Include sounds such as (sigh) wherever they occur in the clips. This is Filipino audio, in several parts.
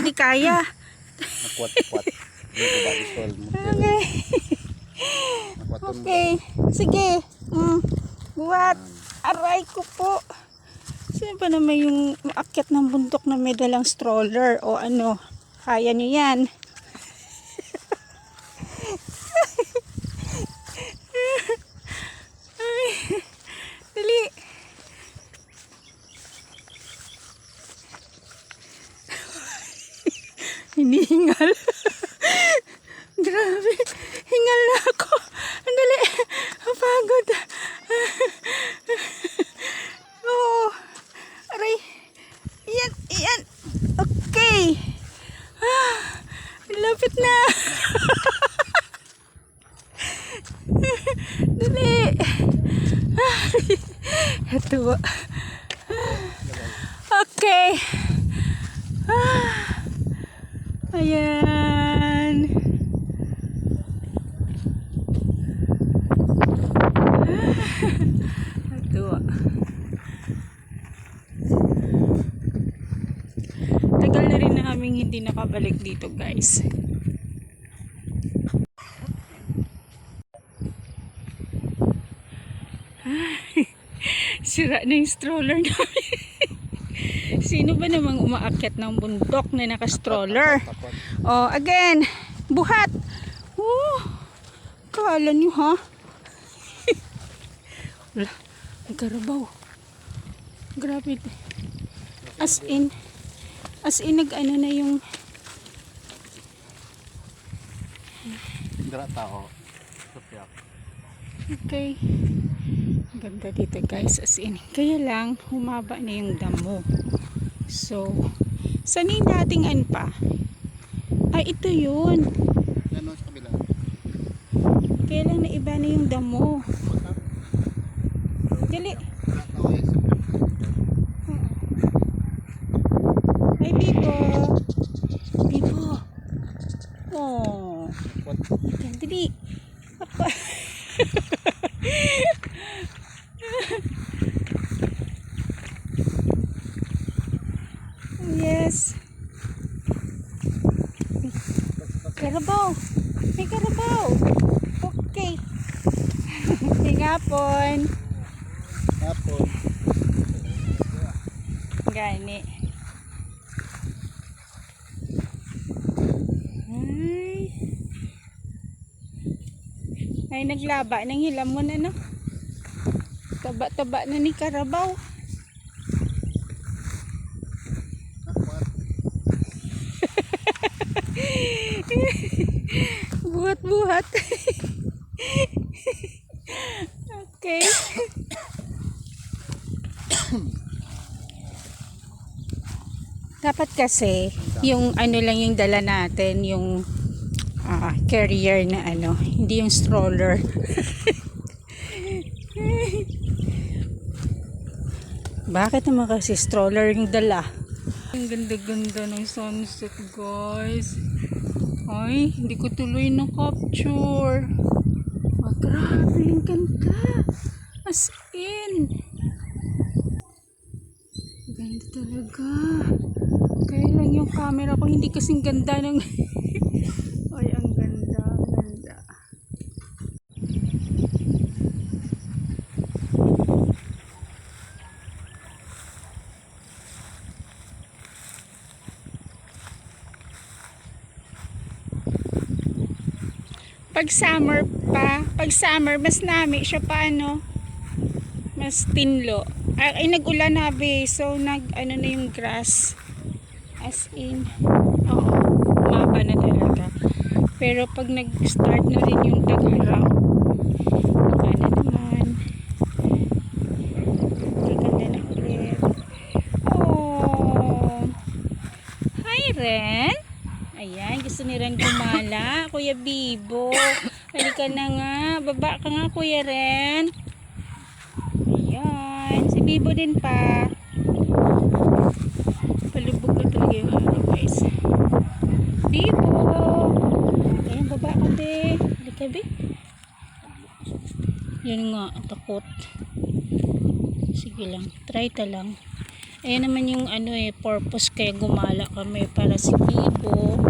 Ay, di kaya. Nakwat-kwat. Hindi? Okay. Okay. Sige. Mm. Buhat. Aray ko po. Sino ba naman yung maakyat ng bundok na may dalang stroller o ano? Kaya niyo yan. Ay, Dali. Hinihingal. Grabe. Hingal na ako. Ang dali. Ang pagod. Oo. Aray. Iyan. Iyan. Okay. Ah, lapit na. dali. Ito. Okay. Ayan. Ito. Tagal na rin namin hindi nakabalik dito guys. Sira na yung stroller (laughs) namin. Sino ba namang umaakyat ng bundok na naka-stroller? Oh, again. Buhat. Oh, kala nyo ha? (laughs) Wala. Ang karabaw. Grabe. As in, as in nag-ano na yung, Dira tao. Okay. Ganda dito guys, as in. Kaya lang, humaba na yung damo. So, saan yung dating an pa? Ay, ito yun. Yan o, sa kabila. Kaya lang naiba na yung damo. Dali. Ay, Bibo. Bibo. Oh. Dali. Ako. yes. Karabaw. May karabaw. Okay. Hingapon. Hapon. Gani. Ay. Ay, naglaba ng hilamon ano. Taba-taba na ni Karabaw. (laughs) Buhat-buhat. (laughs) okay. (coughs) Dapat kasi, yung ano lang yung dala natin, yung ah, carrier na ano, hindi yung stroller. Bakit naman kasi stroller yung dala? Ang ganda-ganda ng sunset guys. Ay, hindi ko tuloy na capture. Ah, grabe, ang ganda. As in. Ganda talaga. Kaya lang yung camera ko hindi kasing ganda ng... (laughs) Ay, ang ganda, ang ganda. Pag summer pa, pag summer, mas nami siya pa ano, mas tinlo. Ay, ay nag-ulan na be, so nag, ano na yung grass. As in, oo, maba na talaga. Pero pag nag-start na rin yung tag-araw, ano naman, gaganda na ulit. Oh, hi Ren! ni Suniran Gumala. Kuya Bibo. Halika na nga. Baba ka nga, Kuya Ren. Ayan. Si Bibo din pa. Palubog na talaga yung araw, guys. Bibo. Ayan, baba ka, be. Halika, be. Yun nga, takot. Sige lang. Try ta lang. Ayan naman yung ano eh, purpose kaya gumala kami para si Bibo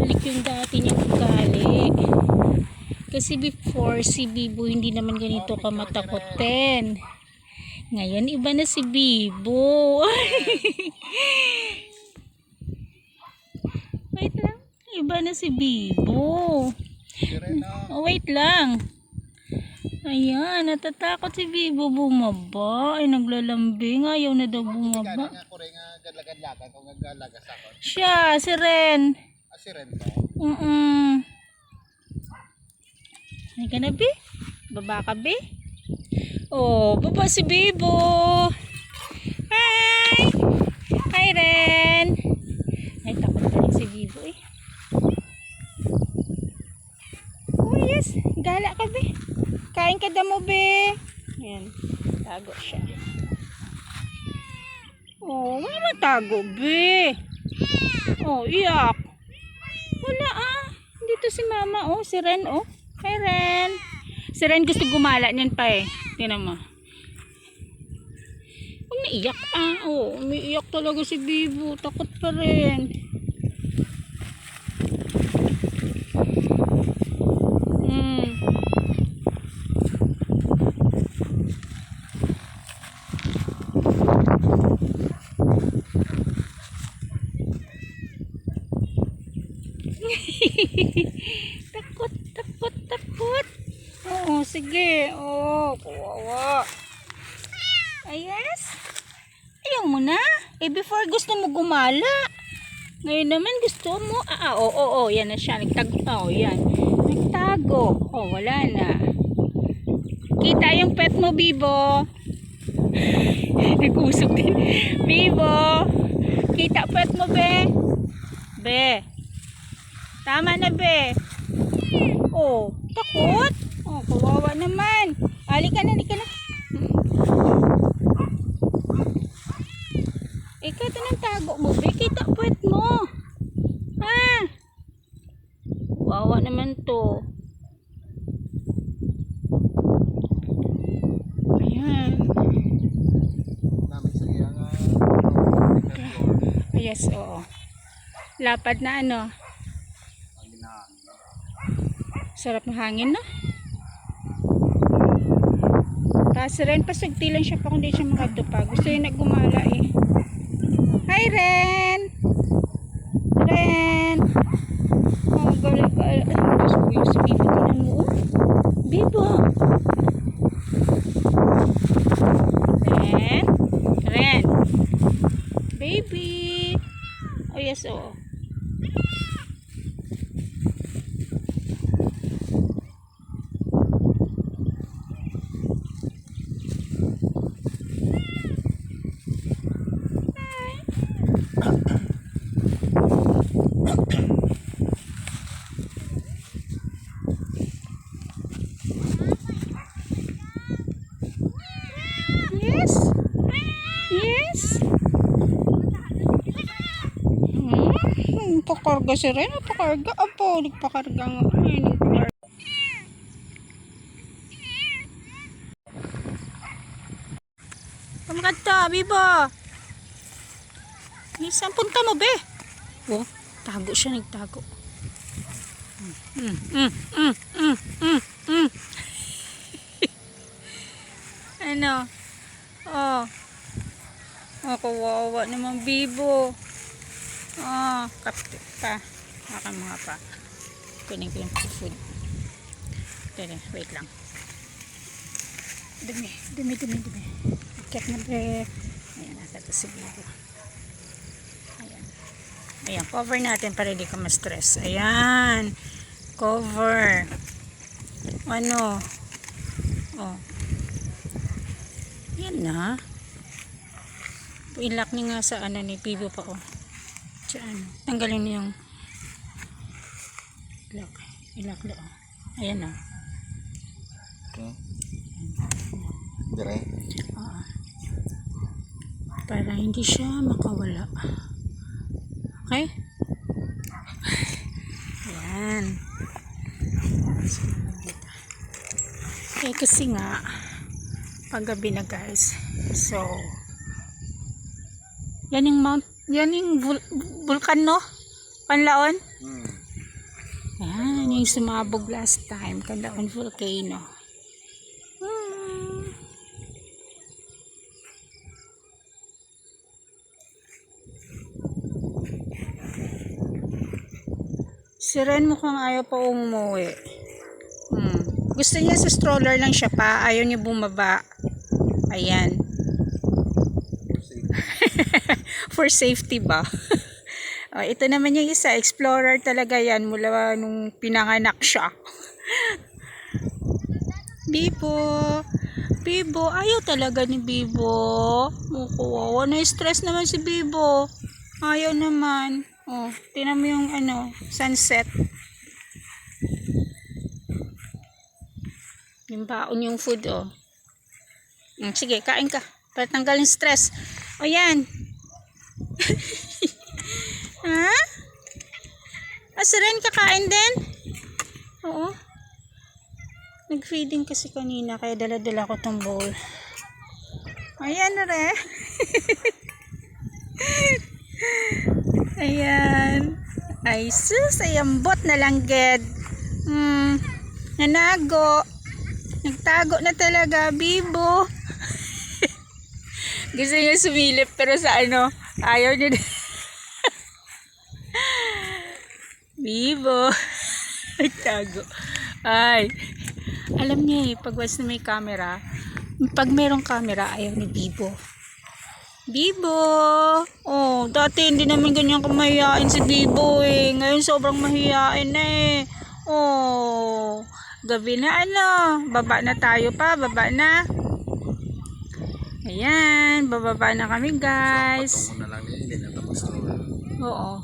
bumalik yung dati niyang ugali. Kasi before si Bibo hindi naman ganito ka matakotin. Ngayon iba na si Bibo. (laughs) wait lang, iba na si Bibo. Oh, wait lang. Ayan, natatakot si Bibo bumaba. Ay, naglalambing. Ayaw na daw bumaba. Siya, si Ren. Si Rena. Mm-mm. Ay ka na, Bi? Baba ka, Bi? Oh, baba si Bibo. Hi! Hi, Ren. Ay, takot rin si Bibo, eh. Oh, yes. Gala ka, Bi. Kain ka damo, Bi. Ayan. Tago siya. Oh, wala naman tago, Bi. Oh, iyak. Si mama oh. Si Ren oh. Hi Ren. Si Ren gusto gumala niyan pa eh. Tingnan mo. Huwag na iyak ah. Oh, umiiyak talaga si Bibo. Takot pa rin. Hmm. takot, takot, takot. Oo, sige. Oo, kawawa. Ay, yes. Ayaw mo na. Eh, before gusto mo gumala. Ngayon naman gusto mo. Ah, ah, oo, oo, oo. Yan na siya. Nagtago. Oh, yan. Nagtago. Oh, wala na. Kita yung pet mo, Bibo. (laughs) Nag-usok din. Bibo. Kita pet mo, be. Be. Tama na, be. Oh, takot. Kawawa naman. Halika na, halika na. Ikaw ito ng tago mo, be. Kita mo. Ha? Kawawa naman to. Ayan. Yes, oo. Lapad na ano. Sarap ng hangin, no? Kasi rin, pasagti lang siya pa kung di siya makatupa. Gusto yung naggumala eh. Hi, Ren! Ren! Galing ka. Ano, gusto ko yung si Bibo ko mo. oh. Bibo! Ren! Ren! Baby! Oh, yes, oh. Yes. Yes. Hmm, pakarga si Ren. Pakarga. Apo, nagpakarga nga. Ay, nagpakarga. Pamagad Bibo. Isang punta mo, be. Oh, tago siya, nagtago. Mm, mm, mm, (laughs) ano? Oh. Oh, kawawa naman bibo. Oh, kapte pa. Maka mga pa. Kunin ko yung food. Dali, wait lang. Dumi, dumi, dumi, dumi. Ikat na be. Ayan, nasa to si bibo. Ayan. Ayan, cover natin para hindi ka ma-stress. Ayan. Cover. Ano? Oh. Yan na. Ilak niya nga sa ano ni Bibo pa oh. Sa ano. Tanggalin niyo yung ilak. Ilak na oh. Ayan na. Okay. Dire. Oo. Para hindi siya makawala. Okay? Ayan. Eh kasi nga, paggabi na guys. So, yan yung mount, yan yung vul- vulkan no? Panlaon? Hmm. Yan, yung sumabog last time. Panlaon volcano. Si Ren mukhang ayaw pa umuwi. Hmm. Gusto niya sa stroller lang siya pa. Ayaw niya bumaba. Ayan. (laughs) For safety ba? (laughs) oh, ito naman yung isa. Explorer talaga yan. Mula nung pinanganak siya. (laughs) Bibo. Bibo. Ayaw talaga ni Bibo. Mukuwawa. Na-stress naman si Bibo. Ayaw naman. Oh, tinan mo yung ano, sunset. Yung baon yung food, oh. Mm, sige, kain ka. Para tanggalin stress. O yan. (laughs) ha? Asa rin kakain din? Oo. Nag-feeding kasi kanina, kaya dala-dala ko tong bowl. Ayan na re. (laughs) Ayan. Ay sus, ayambot na lang ged. Hmm, nanago. Nagtago na talaga, Bibo. (laughs) Gusto niya sumilip pero sa ano, ayaw niya. (laughs) Bibo. (laughs) Nagtago. Ay. Alam niya eh, pag once na may camera, pag merong camera, ayaw ni Bibo. Bibo! Oh, dati hindi namin ganyan kamahiyain si Bibo eh. Ngayon sobrang mahiyain na eh. Oh, gabi na ano. Baba na tayo pa, baba na. Ayan, bababa na kami guys. Patungo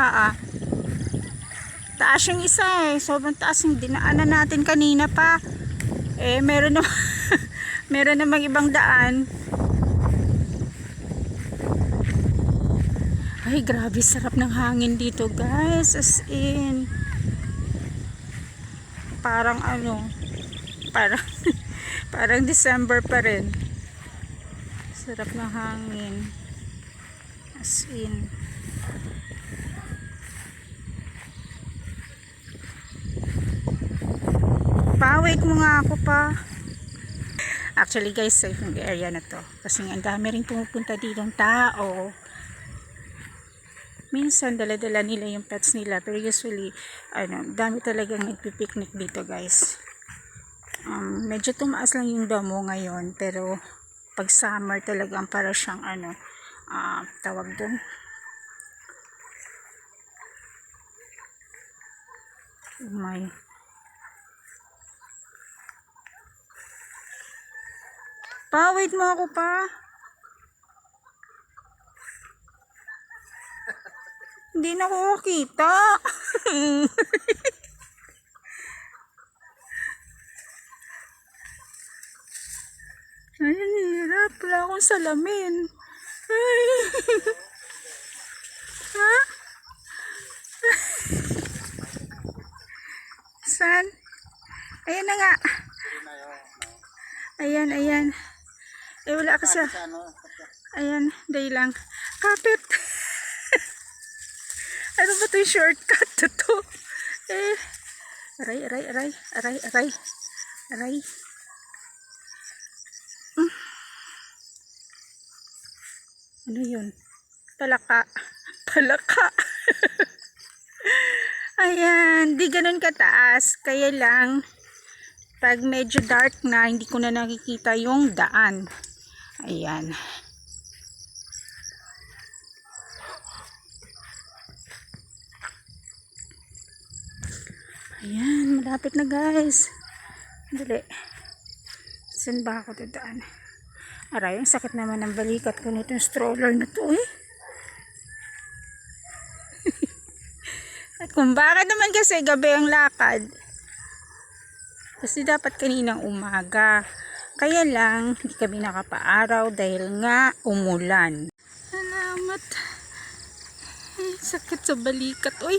Ah, ah. Taas yung isa eh. Sobrang taas yung dinaanan natin kanina pa. Eh, meron na (laughs) meron namang ibang daan. Ay, grabe sarap ng hangin dito, guys. As in parang ano, parang (laughs) parang December pa rin. Sarap ng hangin. As in Pa, wait mo nga ako pa. Actually guys, safe yung area na to. Kasi ang dami rin pumupunta dito ng tao. Minsan, dala-dala nila yung pets nila. Pero usually, ano, dami talagang nagpipiknik dito guys. Um, medyo tumaas lang yung damo ngayon. Pero, pag summer talagang para siyang ano, ah, tawag dun. Oh my Pa, wait mo ako pa. Hindi na ako kita. (laughs) Ay, hirap. Wala akong salamin. (laughs) Ha? (laughs) Saan? Ayan na nga. Ayan, ayan. Eh, wala ka sa... Ano? Ayan, day lang. Kapit! (laughs) ano ba ito yung shortcut to to? Eh, aray, aray, aray, aray, aray, aray. Mm. Ano yun? Palaka. (laughs) Palaka. (laughs) Ayan, di ganun kataas. Kaya lang, pag medyo dark na, hindi ko na nakikita yung daan. Ayan. Ayan, malapit na guys. Dali. Saan ba ako dadaan? Aray, ang sakit naman ng balikat ko nitong stroller na to eh. (laughs) At kung bakit naman kasi gabi ang lakad. Kasi dapat kaninang umaga. Kaya lang, hindi kami nakapaaraw dahil nga umulan. Salamat. Ay, sakit sa balikat. Uy,